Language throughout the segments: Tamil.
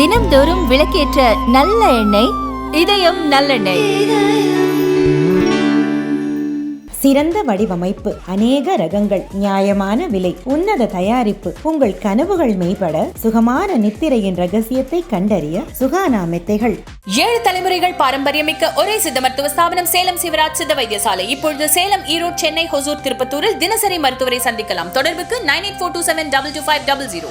தினம்தோறும் விளக்கேற்ற நல்ல எண்ணெய் இதயம் நல்லெண்ணெய். சிறந்த வடிவமைப்பு அநேக ரகங்கள் நியாயமான விலை உன்னத தயாரிப்பு. உங்கள் கனவுகள் மேம்பட சுகமான நித்திரையின் ரகசியத்தை கண்டறிய சுகானா மெத்தைகள். ஏழு தலைமுறைகள் பாரம்பரியமிக்க ஒரே சித்த மருத்துவ ஸ்தாபனம் சேலம் சிவராஜ் சித்த வைத்தியசாலை. இப்பொழுது சேலம் ஈரோடு சென்னை ஹொசூர் திருப்பத்தூரில் தினசரி மருத்துவரை சந்திக்கலாம். தொடர்புக்கு nine eight four two seven double two five double zero.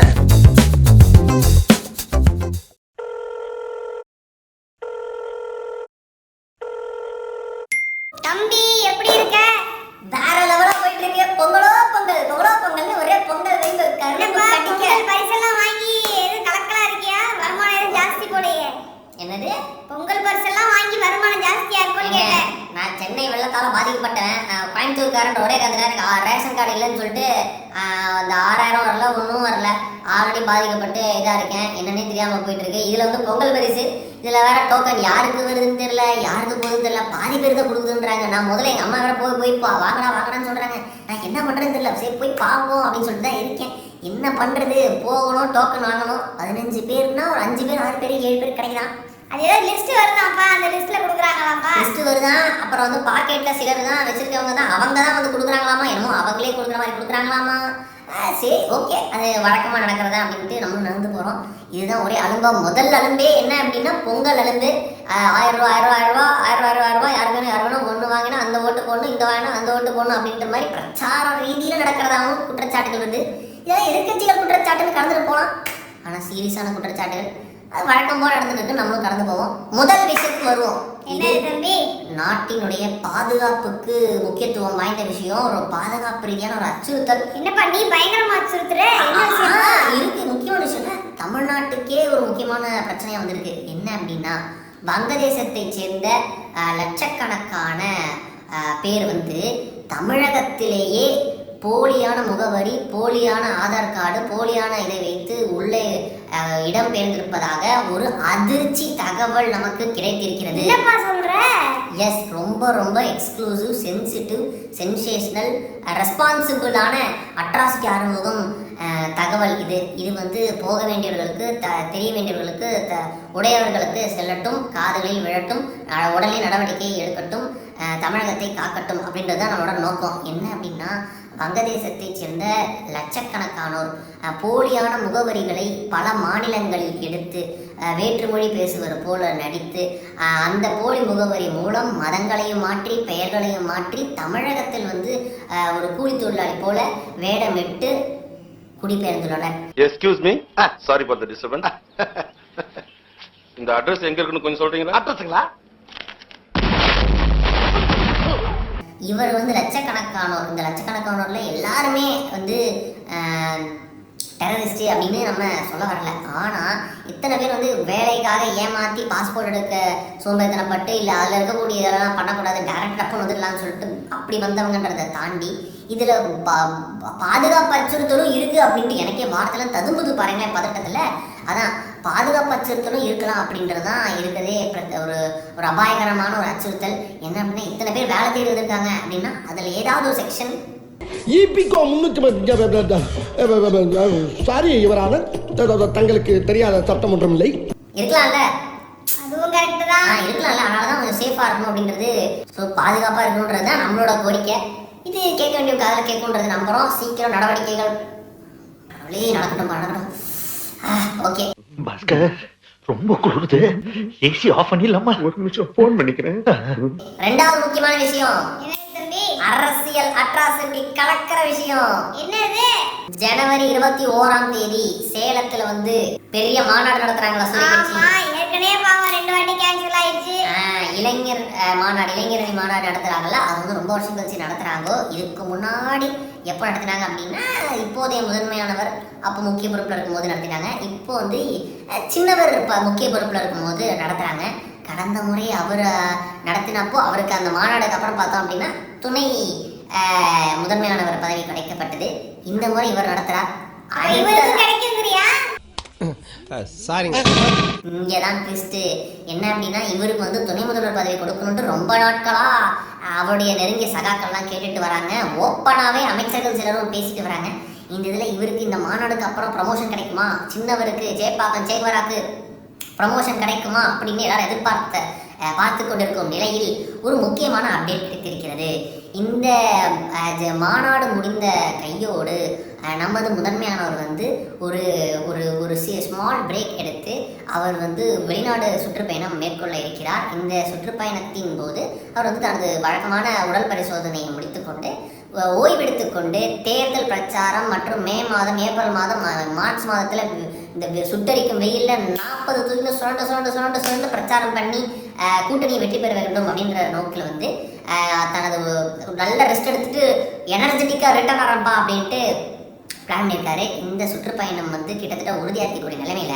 Current ஒரே கத்துல எனக்கு ரேஷன் கார்டு இல்லைன்னு சொல்லிட்டு அந்த ஆறாயிரம் வரல ஒன்றும் வரல. ஆல்ரெடி பாதிக்கப்பட்டு இதா இருக்கேன். என்னன்னே தெரியாம போயிட்டு இருக்கு. இதுல வந்து பொங்கல் பரிசு இதுல வேற டோக்கன் யாருக்கு வருதுன்னு தெரியல யாருக்கு போகுதுன்னு தெரியல பாதி பேர் தான் கொடுக்குதுன்றாங்க. நான் முதல்ல எங்க அம்மா வேற போய் போய் பா வாங்கடா வாங்கடான்னு சொல்றாங்க. நான் என்ன பண்ணுறேன்னு தெரியல. சரி போய் பார்ப்போம் அப்படின்னு சொல்லிட்டு தான் இருக்கேன். என்ன பண்றது? போகணும் டோக்கன் வாங்கணும். பதினஞ்சு பேர்னா ஒரு அஞ்சு பேர் ஆறு பேர் ஏழு பேர் கிடைக்கலாம் அது ஏதோ லிஸ்ட் வருதாப்பா? அந்த லிஸ்ட்ல கொடுக்குறாங்க. தான் அப்புறம் வந்து பாக்கெட்ல சிலர் தான் வச்சிருக்கவங்க தான். அவங்க தான் வந்து கொடுக்குறாங்களாமா? என்னமோ அவங்களே கொடுக்குற மாதிரி கொடுக்குறாங்களாமா? சரி ஓகே. அது வழக்கமாக நடக்கிறதா அப்படின்ட்டு நம்மளும் நடந்து போகிறோம் இதுதான் ஒரே அலும்பம் முதல் அலும்பே என்ன அப்படின்னா பொங்கல் அலும்பு. ஆயிரம் ரூபா ஆயிரம் ரூபா ஆயிரம் ரூபா ஆயிரம் ரூபா ஆயிரம் ரூபா யார் வேணும் யார் வேணும் ஒன்று வாங்கினா அந்த ஓட்டு போடணும் இந்த வாங்கினா அந்த ஓட்டு போடணும் அப்படின்ற மாதிரி பிரச்சார ரீதியில் நடக்கிறதாகவும் குற்றச்சாட்டுகள் வந்து இதெல்லாம் எதிர்கட்சிகள் குற்றச்சாட்டுன்னு கலந்துட்டு போகலாம் ஆனால் சீரியஸான குற்றச்சாட்டுகள். அது வழக்கம் போல நடந்துட்டு நம்மளும் கடந்து போவோம். முதல் விஷயத்துக்கு வருவோம். நாட்டினுடைய பாதுகாப்புக்கு முக்கியத்துவம் வாய்ந்த விஷயம். ஒரு பாதுகாப்பு ரீதியான ஒரு அச்சுறுத்தல். என்னப்பா நீ பயங்கரமா அச்சுறுத்துற? இருக்கு. முக்கியமான விஷயம் தமிழ்நாட்டுக்கே ஒரு முக்கியமான பிரச்சனையா வந்திருக்கு. என்ன அப்படின்னா வங்கதேசத்தை சேர்ந்த லட்சக்கணக்கான பேர் வந்து தமிழகத்திலேயே போலியான முகவரி போலியான ஆதார் கார்டு போலியான இதை வைத்து உள்ளே அஹ், இடம்பெயர்ந்திருப்பதாக ஒரு அதிர்ச்சி தகவல் நமக்கு கிடைத்திருக்கிறது. எஸ் ரொம்ப ரொம்ப எக்ஸ்க்ளூசிவ் சென்சிட்டிவ் சென்சேஷனல் ரெஸ்பான்சிபிளான அட்ராசிட்டி அறிமுகம் தகவல் இது. இது வந்து போக வேண்டியவர்களுக்கு த தெரிய வேண்டியவர்களுக்கு த உடையவர்களுக்கு செல்லட்டும் காதுகளில் விழட்டும் உடனே நடவடிக்கை எடுக்கட்டும் தமிழகத்தை காக்கட்டும் அப்படின்றது தான் நம்மளோட நோக்கம். என்ன அப்படின்னா வங்கதேசத்தைச் சேர்ந்த லட்சக்கணக்கானோர் போலியான முகவரிகளை பல மாநிலங்களில் எடுத்து வேற்றுமொழி பேசுவது போல நடித்து அந்த போலி முகவரி மூலம் மதங்களையும் மாற்றி பெயர்களையும் மாற்றி தமிழகத்தில் வந்து ஒரு கூலி தொழிலாளி போல வேடமிட்டு குடிபெயர்ந்துள்ளனர். Excuse me sorry for the disturbance இந்த அட்ரஸ் எங்க இருக்குன்னு கொஞ்சம் சொல்றீங்களா? அட்ரஸுங்களா இவர் வந்து லட்சக்கணக்கானோர். இந்த லட்சக்கணக்கானோரில் எல்லாருமே வந்து டெரரிஸ்ட்டு அப்படின்னு நம்ம சொல்ல வரல. ஆனால் இத்தனை பேர் வந்து வேலைக்காக ஏமாற்றி பாஸ்போர்ட் எடுக்க சோம்பேத்தனப்பட்டு இல்லை அதில் இருக்கக்கூடிய இதெல்லாம் பண்ணக்கூடாது டேரக்ட் டப்புன்னு வந்துடலாம்னு சொல்லிட்டு அப்படி வந்தவங்கன்றதை தாண்டி இதில் பா பா- பாதுகாப்பு அச்சுறுத்தலும் இருக்குது அப்படின்ட்டு எனக்கே வார்த்தைலாம் ததும்புது பாருங்களேன் பதட்டத்தில். அதான் பாதுகாப்பு அச்சுறுத்தலும் இருக்கலாம் அப்படின்றது தான் இருக்கிறதே ஒரு ஒரு அபாயகரமான ஒரு அச்சுறுத்தல். என்ன அப்படின்னா இத்தனை பேர் வேலை தேடி இருக்காங்க அப்படின்னா அதில் ஏதாவது ஒரு செக்ஷன் இபிகோ முன்னூத்தி சாரி இவரான தங்களுக்கு தெரியாத சட்டம் ஒன்றும் இல்லை. இருக்கலாம்ல. அதுவும் கரெக்ட் தான். இருக்கலாம்ல. அதனால தான் கொஞ்சம் சேஃபாக இருக்கணும் அப்படின்றது. ஸோ பாதுகாப்பாக இருக்கணுன்றது தான் நம்மளோட கோரிக்கை. இது கேட்க வேண்டிய காதில் கேட்கணுன்றது நம்புகிறோம் சீக்கிரம் நடவடிக்கைகள். அப்படியே நடக்கட்டும் நடக்கட்டும். ஓகே பாஸ்கர் ரொம்ப குளிருது. ஏசி ஆஃப் பண்ணிடலாமா? ஒரு நிமிஷம் போன் பண்ணிக்கிறேன். ரெண்டாவது முக்கியமான விஷயம். அரசியல் அட்ராசிட்டி கலக்கிற விஷயம். என்னது? ஜனவரி இருபத்தி ஓராம் தேதி சேலத்துல வந்து பெரிய மாநாடு நடத்துறாங்களா சொல்லி ஏற்கனவே இளைஞர் மாநாடு இளைஞரணி மாநாடு நடத்துறாங்கல்ல அது வந்து ரொம்ப வருஷம் கழிச்சு நடத்துறாங்க இதுக்கு முன்னாடி எப்போ நடத்தினாங்க அப்படின்னா இப்போதைய முதன்மையானவர் அப்போ முக்கிய பொறுப்பில் இருக்கும்போது நடத்தினாங்க. இப்போ வந்து சின்னவர் இப்போ முக்கிய பொறுப்பில் இருக்கும்போது நடத்துறாங்க. கடந்த முறை அவர் நடத்தினப்போ அவருக்கு அந்த மாநாடுக்கு அப்புறம் பார்த்தோம் அப்படின்னா துணை முதன்மையானவர் பதவி கிடைக்கப்பட்டது. இந்த முறை இவர் நடத்துறார். இவருக்கு இங்கே தான் சாரிங்க ட்விஸ்ட் என்ன அப்படின்னா இவருக்கு வந்து துணை முதல்வர் பதவி கொடுக்கணும்னு ரொம்ப நாட்களா அவருடைய நெருங்கிய சகாக்கள்லாம் கேட்டுட்டு வராங்க. ஓப்பனாவே அமைச்சர்கள் சிலரும் பேசிட்டு வராங்க. இந்த இதுல இவருக்கு இந்த மாநாடுக்கு அப்புறம் ப்ரமோஷன் கிடைக்குமா? சின்னவருக்கு ஜெயபாக்கம் ஜெயவராக்கு ப்ரமோஷன் கிடைக்குமா? அப்படின்னு எல்லாரும் எதிர்பார்த்த பார்த்து கொண்டிருக்கும் நிலையில் ஒரு முக்கியமான அப்டேட் கிடைத்திருக்கிறது. இந்த ஜ- மாநாடு முடிந்த கையோடு நமது முதன்மையானவர் வந்து ஒரு ஒரு ஒரு ஸ்மால் பிரேக் எடுத்து அவர் வந்து வெளிநாடு சுற்றுப்பயணம் மேற்கொள்ள இருக்கிறார். இந்த சுற்றுப்பயணத்தின் போது அவர் வந்து தனது வழக்கமான உடல் பரிசோதனையை முடித்துக்கொண்டு ஓய்வெடுத்துக்கொண்டு தேர்தல் பிரச்சாரம் மற்றும் மே மாதம் ஏப்ரல் மாதம் மா- மார்ச் மாதத்தில் இந்த சுட்டரிக்கும் வெயிலில் நாற்பது தூக்கில் சுரண்ட சுரண்ட சுரண்ட சுரண்ட பிரச்சாரம் பண்ணி கூட்டணி கூட்டணியை வெற்றி பெற வேண்டும் அப்படின்ற நோக்கில் வந்து தனது நல்ல ரெஸ்ட் எடுத்துட்டு எனர்ஜெட்டிக்காக ரிட்டர்ன் ஆரம்பா அப்படின்ட்டு பிளான் பண்ணியிருக்காரு. இந்த சுற்றுப்பயணம் வந்து கிட்டத்தட்ட உறுதியாக்கக்கூடிய நிலைமையில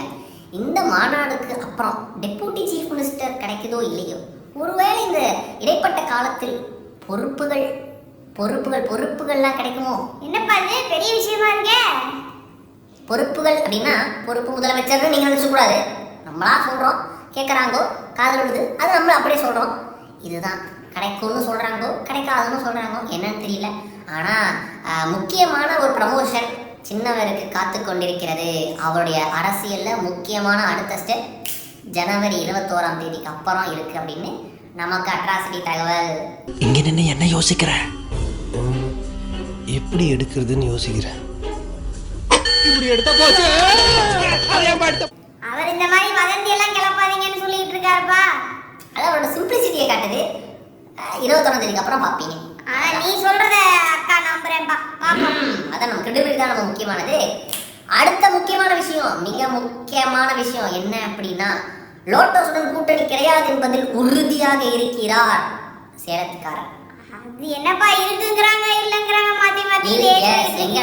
இந்த மாநாடுக்கு அப்புறம் டெப்யூட்டி சீஃப் மினிஸ்டர் கிடைக்குதோ இல்லையோ? ஒருவேளை இந்த இடைப்பட்ட காலத்தில் பொறுப்புகள் பொறுப்புகள் பொறுப்புகள்லாம் கிடைக்குமோ? என்னப்பா இது? பெரிய விஷயமா இருக்க? பொறுப்புகள் அப்படின்னா பொறுப்பு முதலமைச்சர்னு நீங்கள் நினச்சக்கூடாது. நம்மளா சொல்கிறோம் கேட்குறாங்கோ காதல் விடுது அது நம்ம அப்படியே சொல்கிறோம் இதுதான். கிடைக்கும்னு சொல்கிறாங்கோ கிடைக்காதுன்னு சொல்கிறாங்கோ என்னன்னு தெரியல. ஆனால் முக்கியமான ஒரு ப்ரமோஷன் சின்னவருக்கு காத்து கொண்டிருக்கிறது. அவருடைய அரசியலில் முக்கியமான அடுத்த ஸ்டெப் ஜனவரி இருபத்தோராம் தேதிக்கு அப்புறம் இருக்குது அப்படின்னு நமக்கு அட்ராசிட்டி தகவல். இங்க நின்று என்ன யோசிக்கிற? எப்படி எடுக்கிறதுன்னு யோசிக்கிறேன். இப்படி எடுத்த போச்சு. அவர் இந்த மாதிரி வதந்தி எல்லாம் கிளப்பாதீங்கன்னு சொல்லிட்டு இருக்காருப்பா. அது அவரோட சிம்பிளிசிட்டியை காட்டுது. இருபத்தொன்னாம் தேதிக்கு அப்புறம் பார்ப்பீங்க ஆனா நீ சொல்றத அக்கா நம்புறேன்ப்பா. பாப்போம். அதான் நம்ம கிரெடிபிலிட்டி தான் நம்ம முக்கியமானது. அடுத்த முக்கியமான விஷயம் மிக முக்கியமான விஷயம் என்ன அப்படின்னா லோட்டஸுடன் கூட்டணி கிடையாது என்பதில் உறுதியாக இருக்கிறார் சேலத்துக்காரர். அது என்னப்பா இருக்குங்கிறாங்க இல்லங்கிறாங்க மாத்தி மாத்தி எங்க.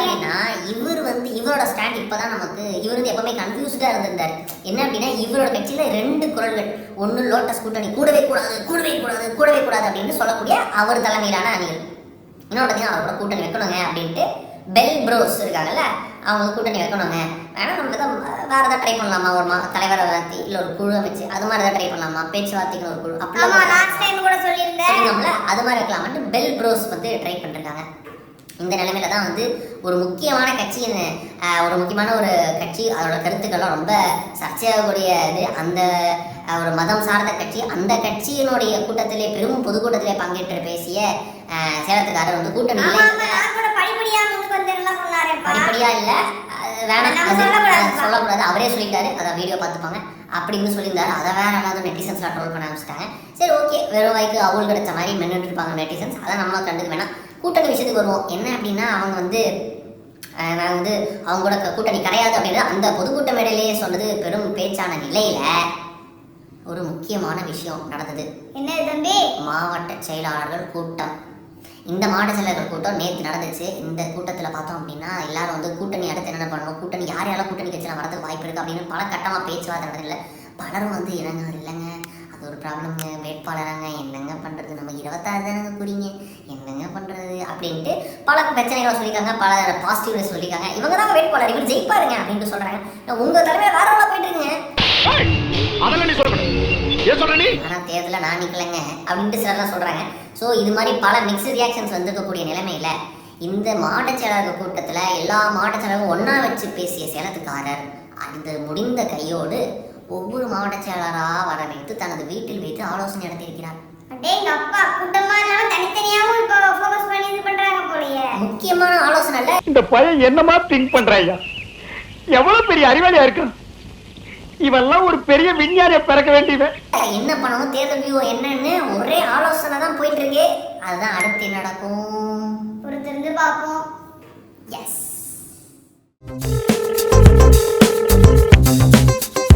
அப்படின்னா இவர் வந்து இவரோட ஸ்டாண்ட் இப்பதான் நமக்கு இவர் வந்து எப்பவுமே கன்ஃபியூஸ்டா இருந்திருந்தாரு. என்ன அப்படின்னா இவரோட கட்சியில ரெண்டு குரல்கள். ஒண்ணு லோட்டஸ் கூட்டணி கூடவே கூடாது கூடவே கூடாது கூடவே கூடாது அப்படின்னு சொல்லக்கூடிய அவர் தலைமையிலான அணிகள். இன்னொன்று பார்த்தீங்கன்னா அவரோட கூட்டணி வைக்கணுங்க அப்படின்ட்டு பெல் ப்ரோஸ் இருக்காங்கல்ல அவங்க கூட்டணி வைக்கணுங்க வேணா நம்ம தான் வேற ஏதாவது ட்ரை பண்ணலாமா? ஒரு மா தலைவரை வளர்த்தி இல்லை ஒரு குழு அமைச்சு அது மாதிரி ஏதாவது ட்ரை பண்ணலாமா? பேச்சுவார்த்தைக்கு ஒரு குழு டைம் கூட சொல்லியிருந்தேன். அது மாதிரி இருக்கலாம்னு பெல் ப்ரோஸ் வந்து ட்ரை பண்ணிருக்காங்க. இந்த நிலைமையில தான் வந்து ஒரு முக்கியமான கட்சியின் ஒரு முக்கியமான ஒரு கட்சி அதோட கருத்துக்கள்லாம் ரொம்ப சர்ச்சையாகக்கூடிய இது. அந்த ஒரு மதம் சார்ந்த கட்சி அந்த கட்சியினுடைய கூட்டத்திலே பெரும் பொதுக்கூட்டத்திலே பங்கேற்று பேசிய சேலத்துக்காரர் வந்து கூட்டணி படிப்படியா இல்ல. வேணாம். சொல்லக்கூடாது. அவரே சொல்லிட்டாரு. அதை வீடியோ பார்த்துப்பாங்க. அப்படின்னு சொல்லியிருந்தாரு. அதை வேற ஏதாவது நெட்டிசன்ஸ்லாம் ட்ரோல் பண்ண ஆரம்பிச்சிட்டாங்க. சரி ஓகே. வெறும் வாய்க்கு அவள் கிடைச்ச மாதிரி மென்னுட்டு இருப்பாங்க நெட்டிசன்ஸ் அதை நம்ம கண்டுக்க வேணாம். கூட்டணி விஷயத்துக்கு வருவோம். என்ன அப்படின்னா அவங்க வந்து நான் வந்து அவங்க கூட க- கூட்டணி கிடையாது அப்படின்றது அந்த பொதுக்கூட்ட மேடையிலேயே சொன்னது பெரும் பேச்சான நிலையில ஒரு முக்கியமான விஷயம் நடந்தது. என்னது தம்பி? மாவட்ட செயலாளர்கள் கூட்டம். இந்த மாவட்ட செயலாளர்கள் கூட்டம் நேற்று நடந்துச்சு. இந்த கூட்டத்தில் பார்த்தோம் அப்படின்னா எல்லாரும் வந்து கூட்டணி அடுத்து என்ன பண்ணணும்? கூட்டணி யார் யாரெல்லாம் கூட்டணி கட்சியில் வரதுக்கு வாய்ப்பு இருக்குது அப்படின்னு பல கட்டமாக பேச்சுவார்த்தை நடந்ததில்ல பலரும் வந்து இல்லைங்க இல்லைங்க. ஒரு ப்ராப்ளம்ங்க வேட்பாளராங்க என்னங்க பண்ணுறது நம்ம இருபத்தாறு தானங்க கூறிங்க என்னங்க பண்ணுறது அப்படின்ட்டு பல பிரச்சனைகளை சொல்லியிருக்காங்க பல பாசிட்டிவ்ல சொல்லியிருக்காங்க. இவங்க தான் வேட்பாளர் இவர் ஜெயிப்பாருங்க அப்படின்ட்டு சொல்கிறாங்க உங்கள் தலைமையில் வேற எவ்வளோ போயிட்டு இருக்குங்க ஆனால் தேர்தலில் நான் நிற்கலைங்க அப்படின்ட்டு சிலர்லாம் சொல்கிறாங்க ஸோ இது மாதிரி பல மிக்ஸ்டு ரியாக்ஷன்ஸ் வந்திருக்கக்கூடிய நிலைமையில இந்த மாவட்ட செயலாளர்கள் கூட்டத்தில் எல்லா மாவட்ட செயலாளரும் ஒன்றா வச்சு பேசிய சேலத்துக்காரர் அது முடிந்த கையோடு ஒவ்வொரு மாவட்ட செயலாளராக வரவழைத்து தனது வீட்டில் வைத்து ஆலோசனை நடத்தியிருக்கிறார். முக்கியமான ஆலோசனை இந்த பையன் என்னமா திங்க் பண்றாயா எவ்வளவு பெரிய அறிவாளியா இருக்கான்? இவெல்லாம் ஒரு பெரிய விஞ்ஞானிய பிறக்க வேண்டியவன். என்ன பண்ணணும் தேர்தல் வியூ என்னன்னு ஒரே ஆலோசனை தான் போயிட்டு இருக்கு அதுதான் அடுத்து நடக்கும்? பொறுத்திருந்து பார்ப்போம். எஸ்